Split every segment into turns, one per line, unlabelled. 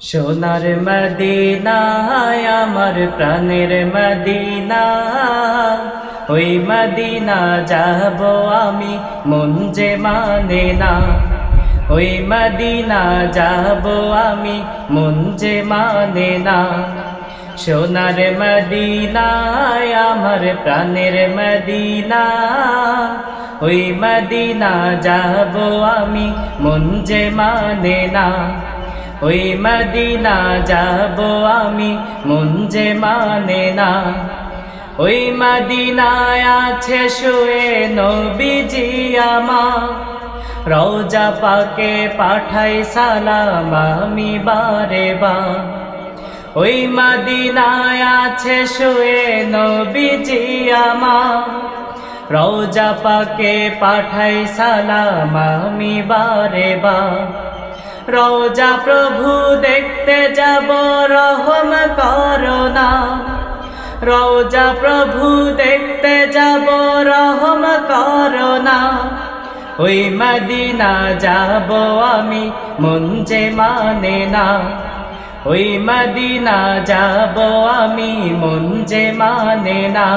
সোনার মদিনায় আমার প্রাণের মদিনা। ওই মদিনা যাব আমি মন যে মানে না। ওই মদিনা যাব আমি মন যে মানে না। সোনার মদিনায় আমার প্রাণের মদিনা। ওই মদিনা যাব আমি মন যে মানে না। ওই মদিনা যাব আমি, মন যে মানে না। ওই মদিনায় আছে শুয়ে নবীজি আমার। রওজা পাকে পাঠাই সালাম আমি বারে বা ওই মদিনায় আছে শুয়ে নবীজি আমার। রওজা পাকে পাঠাই সালাম আমি বারে বা রোজা প্রভু দেখতে যাব, রহম করোনা রোজা প্রভু দেখতে যাব, রহম করোনা ওই মদিনা যাব আমি, মন যে মানে না। ওই মদিনা যাব আমি, মন যে মানে না।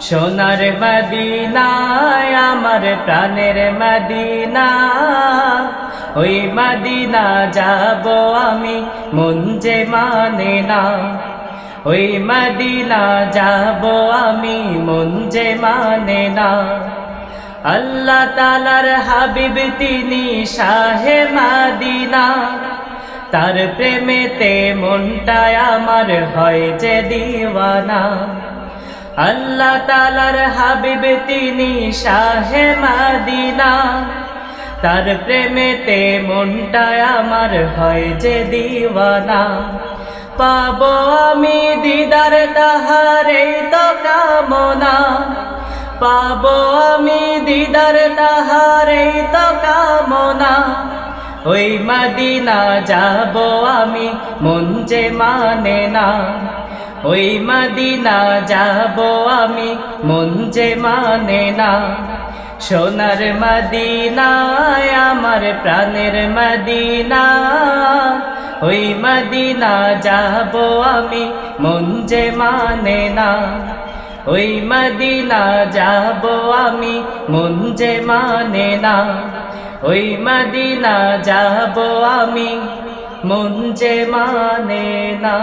সোনার মদিনায়, আমার প্রাণের মদিনা। ওই মাদিনা যাব আমি, মন যে মানে না। ওই মাদিনা যাব আমি, মন যে মানে না। আল্লাহ তালার হাবিব তিনি শাহে মাদিনা। তার প্রেমেতে মনটায় আমার হয় যে দিওয়ানা। আল্লাহ তালার হাবিব তিনি শাহে মাদিনা। তার প্রেমেতে মনটায় আমার হয় যে দিওয়ানা। পাব আমি দিদার তাহারে তো কামনা। পাব আমি দিদার তাহারে তো কামনা। ওই মদিনা যাব আমি, মন যে মানে না। ওই মদিনা যাব আমি, মন যে মানে না। সোনার মদিনায়, আমার প্রাণের মদিনা। ওই মদিনা যাব আমি, মন যে মানে না। ওই মদিনা যাব আমি, মন যে মানে না। ওই মদিনা যাব আমি, মন যে মানে না।